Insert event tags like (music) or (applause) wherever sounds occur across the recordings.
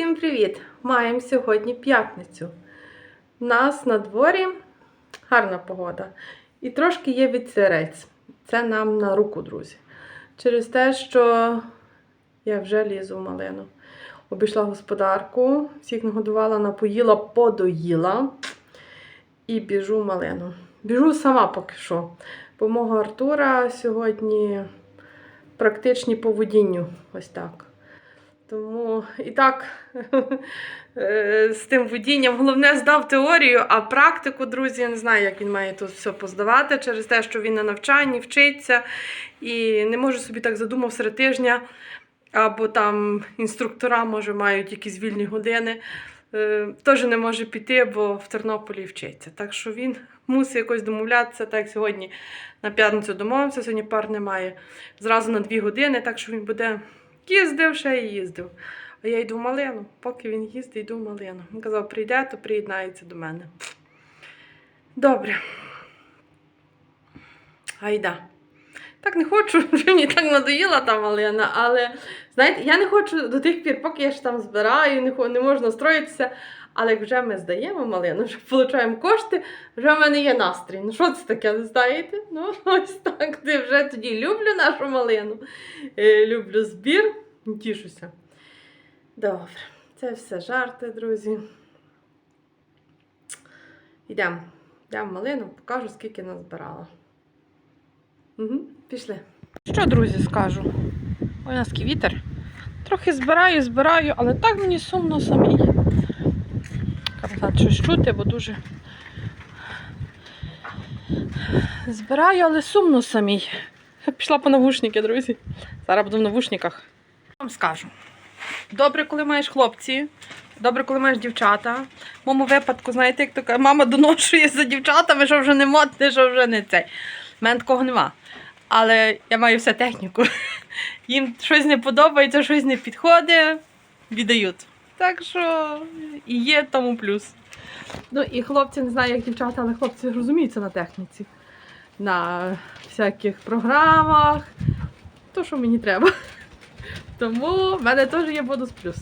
Всім привіт! Маємо сьогодні п'ятницю. У нас на дворі гарна погода. І трошки є вітерець. Це нам на руку, друзі. Через те, що я вже лізу в малину. Обійшла господарку, всіх нагодувала, напоїла, подоїла і біжу в малину. Біжу сама поки що. Бо мого Артура сьогодні практичні по водінню. Ось так. Тому і так (laughs) е, з тим водінням головне здав теорію, а практику, друзі, я не знаю, як він має тут все поздавати через те, що він на навчанні вчиться і не може собі так задумав серед тижня, або там інструктора, може, мають якісь вільні години. Е, Теж не може піти, бо в Тернополі вчиться. Так що він мусить якось домовлятися, так як сьогодні на п'ятницю домовився, сьогодні пар немає. Зразу на дві години, так що він буде їздив, ще й їздив. А я йду в малину. Поки він їздить, йду в малину. Він казав, прийде, то приєднається до мене. Добре. Гайда. Так не хочу, (laughs) вже мені так надоїла та малина, але знаєте, я не хочу до тих пір, поки я ж там збираю, не, можна настроїтися. Але як вже ми здаємо малину, вже отримуємо кошти, вже в мене є настрій. Ну що це таке, не знаєте? Ну, (laughs) ось так. Ти вже тоді люблю нашу малину. Е, люблю збір, тішуся. Добре, це все жарти, друзі. Йдемо. Йдемо малину, покажу, скільки назбирала. Угу, пішли. Що, друзі, скажу? Ой, у нас такий вітер. Трохи збираю, збираю, але так мені сумно самій. Казати, щось чути, бо дуже. Збираю, але сумно самій. Пішла по навушники, друзі. Зараз буду в навушниках. Вам скажу. Добре, коли маєш хлопці, добре, коли маєш дівчата. В моєму випадку, знаєте, як то каже, мама доношує за дівчатами, що вже не модне, що вже не цей. У мене такого нема. Але я маю все техніку. (laughs) Їм щось не подобається, щось не підходить, віддають. Так що і є тому плюс. Ну і хлопці не знаю, як дівчата, але хлопці розуміються на техніці. На всяких програмах. То, що мені треба. Тому в мене теж є бонус плюс.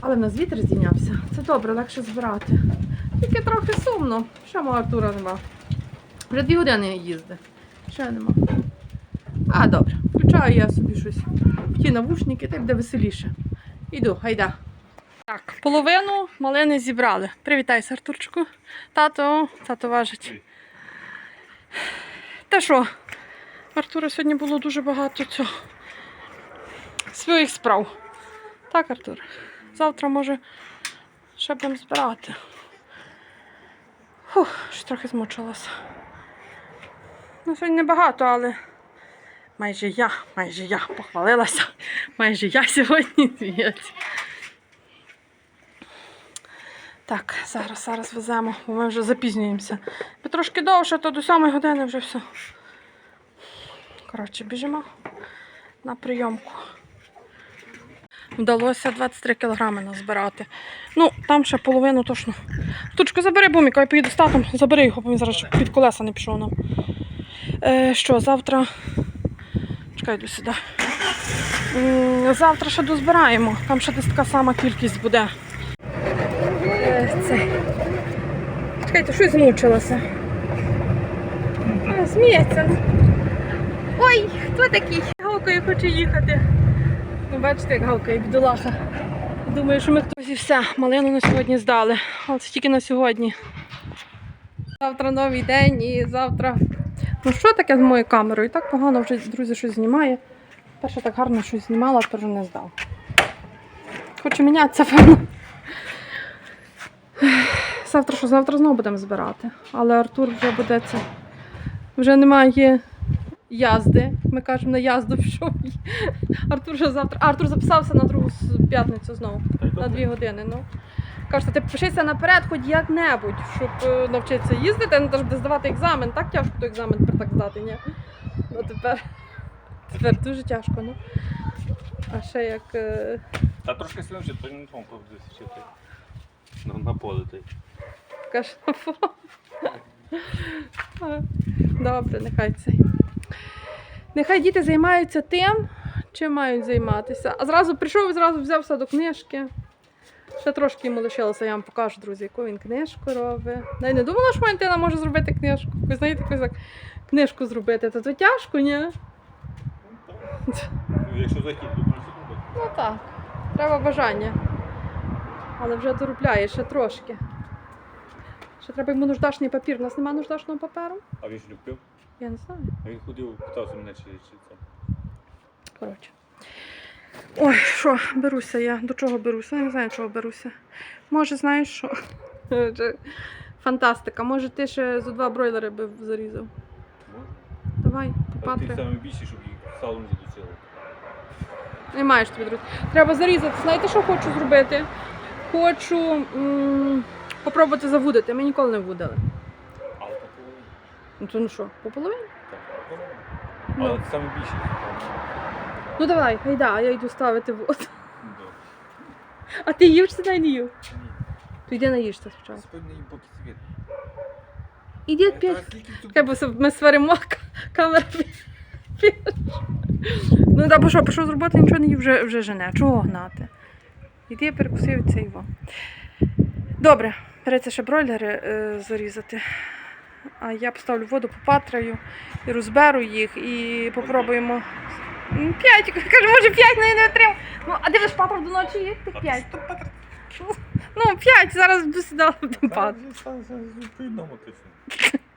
Але в нас вітер здійнявся. Це добре, легше збирати. Тільки трохи сумно. Ще мого Артура нема. Вже дві години їздить. Ще нема. А, добре. Включаю я собі щось в ті навушники, так буде веселіше. Іду, гайда. Так, половину малини зібрали. Привітайся, Артурчику. Тато, тато важить. Та що? Артура сьогодні було дуже багато цього своїх справ. Так, Артур. Завтра може ще будемо збирати. Фух, ще трохи змучилася. Ну, сьогодні небагато, але майже я, майже я похвалилася. Майже я сьогодні звіється. Так, зараз, зараз веземо, бо ми вже запізнюємося. Бо трошки довше, то до 7 години вже все. Коротше, біжимо на прийомку. Вдалося 23 кілограми назбирати. Ну, там ще половину точно. Тучку, забери буміка, я поїду з татом, забери його, бо він зараз під колеса не пішов нам. Е, що, завтра. Чекай, йду сюди. Завтра ще дозбираємо. Там ще десь така сама кількість буде. Е, це. Чекайте, щось змучилося. Сміється. ну. Ой, хто такий? Галкою хоче їхати. Ну, бачите, як галкає бідолаха. Думаю, що ми хтось і все. Малину на сьогодні здали. Але це тільки на сьогодні. Завтра новий день і завтра. Ну що таке з моєю камерою? І Так погано вже друзі щось знімає. Перше так гарно щось знімала, а тепер не здав. Хочу мінятися, певно. Завтра що? Завтра знову будемо збирати. Але Артур вже буде це. Вже немає язди. Ми кажемо на язду пішов. Артур вже завтра. А, Артур записався на другу п'ятницю знову. На дві години. Ну. Кажете, ти пишися наперед, хоч як-небудь, щоб е, навчитися їздити, ну теж буде здавати екзамен. Так тяжко той екзамен тепер так здати, ні? Ну тепер, тепер дуже тяжко, ну. А ще як. е, Та трошки сильніше, то не тому вчити. На, на поле ти. Каже, «Фу». Добре, нехай це. Нехай діти займаються тим, чим мають займатися. А зразу прийшов і зразу взявся до книжки. Ще трошки йому лишилося, я вам покажу, друзі, яку він книжку робить. Я не думала, що моя дитина може зробити книжку. Ви знаєте, якусь так книжку зробити, то, то тяжко, ні? Ну, Якщо захід, то можна зробити. Ну так, треба бажання. Але вже доробляє ще трошки. Ще треба йому нуждашний папір. У нас немає нуждашного паперу? А він ж не купив? Я не знаю. А він ходив, питався мене чи, чи це. Коротше. Ой, що, беруся я. До чого беруся? Я не знаю, чого беруся. Може, знаєш що? Фантастика. Може, ти ще за два бройлери би зарізав. Давай, А ти саме більше, щоб їх салом задусило. Не маєш тобі, друзі. Треба зарізати. Знаєте, що хочу зробити? Хочу м- попробувати завудити. Ми ніколи не вудили. Але по половині. Ну то ну що, по половині? Так, по половині. Ну. Але саме більше. Ну давай, гайда, я йду ставити воду. А ти їв чи ти не їв? Ні. То йди наїжся спочатку. Їм поки світ. Іди п'ять. Хай ми сваримо к- камера. пі- Ну да, бо що, пішов з роботи, нічого не їв, вже, вже жене. Чого гнати? Іди я перекусив цей його. Добре, береться ще бройлери е, зарізати. А я поставлю воду, попатраю і розберу їх і попробуємо. П'ять, каже, може п'ять, ну я не витримав. Ну, а дивиш, патрав до ночі є? Тих п'ять. Ну, п'ять, зараз буду сідала в пат. По одному.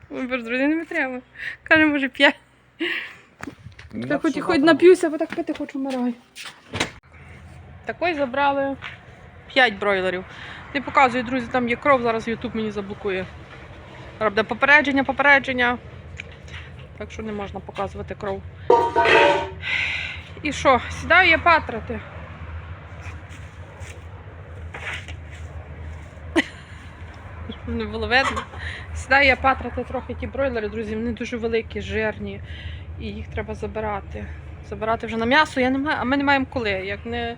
Ой, боже, друзі, не витримав. Каже, може п'ять. Я хоч, хоч нап'юся, бо так пити хочу вмираю. Такої забрали 5 бройлерів. Не показую, друзі, там є кров, зараз Ютуб мені заблокує. Буде попередження, попередження. Так що не можна показувати кров. І що, сідаю я патрати. Не було видно. Сідаю я патрати трохи ті бройлери, друзі, вони дуже великі, жирні і їх треба забирати. Забирати вже на м'ясо, я не маю, а ми не маємо коли. Як не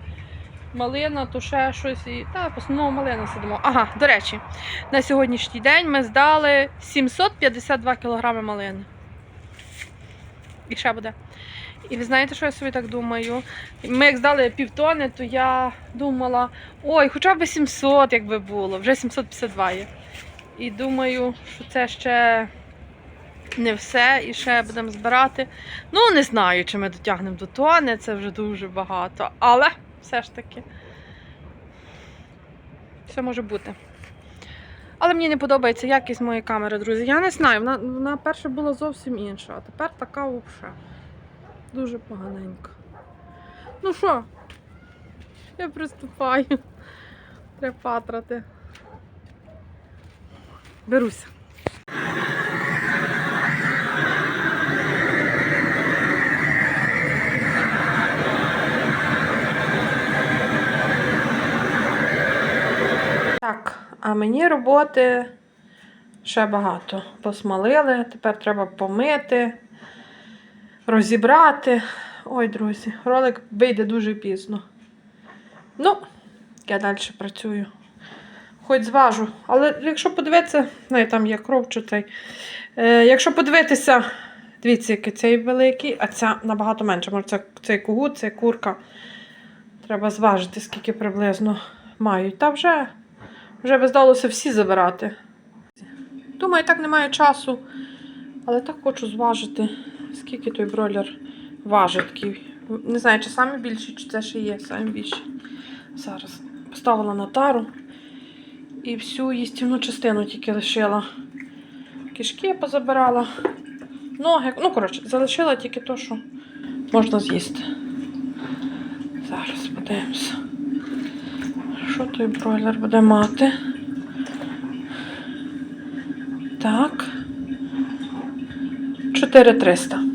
малина, то ще щось. І... Так, в основному малина сидимо. Ага, до речі, на сьогоднішній день ми здали 752 кг малини. І ще буде. І ви знаєте, що я собі так думаю? Ми як здали півтони, то я думала, ой, хоча б 700, якби було, вже 752 є. І думаю, що це ще не все, і ще будемо збирати. Ну, не знаю, чи ми дотягнемо до тони, це вже дуже багато. Але все ж таки, все може бути. Але мені не подобається якість моєї камери, друзі. Я не знаю, вона, вона перша була зовсім інша, а тепер така взагалі. Дуже поганенька. Ну що, я приступаю. Треба патрати. Беруся. Так, а мені роботи ще багато. Посмалили, тепер треба помити, розібрати. Ой, друзі, ролик вийде дуже пізно. Ну, я далі працюю. Хоч зважу. Але якщо подивитися, ну, там є кров чи цей. Е, якщо подивитися, дивіться, який цей великий, а ця набагато менше. Може, це цей кугут, це курка. Треба зважити, скільки приблизно мають. Та вже, вже би здалося всі забирати. Думаю, так немає часу. Але так хочу зважити, скільки той бройлер важить. Не знаю, чи самі більші, чи це ще є самі більші. Зараз поставила на тару і всю їстівну частину тільки лишила. Кишки позабирала, ноги. Ну, коротше, залишила тільки то, що можна з'їсти. Зараз подивимося. Що той бройлер буде мати? Так. 4300.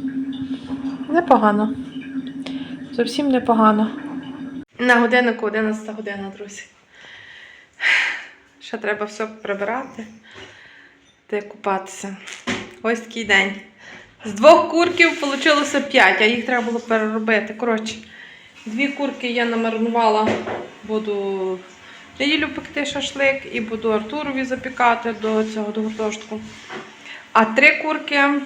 Непогано. Зовсім непогано. На годиннику 11 година, друзі. Ще треба все прибирати та купатися. Ось такий день. З двох курків вийшло 5, а їх треба було переробити. Коротше, дві курки я намаринувала, буду неділю пекти шашлик і буду Артурові запікати до цього до гуртожитку. А три курки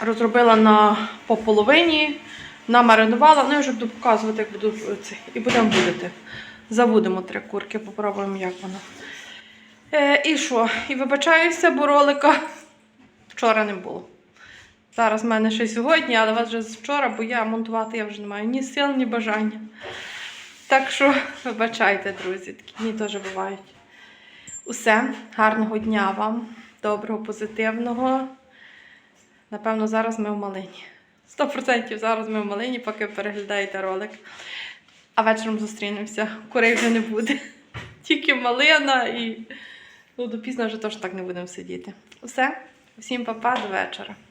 розробила на по половині намаринувала. Ну, я вже буду показувати, як буду це. І будемо будити. Забудемо три курки, попробуємо, як воно. Е, і що? І вибачаюся, бо ролика вчора не було. Зараз в мене ще сьогодні, але вас вже вчора, бо я монтувати я вже не маю ні сил, ні бажання. Так що, вибачайте, друзі, такі дні теж бувають. Усе, гарного дня вам, доброго, позитивного. Напевно, зараз ми в малині. 100% зараз ми в малині, поки переглядаєте ролик. А вечором зустрінемося. Курей вже не буде. (laughs) Тільки малина і ну, допізно вже теж так не будемо сидіти. Все, всім па-па, до вечора.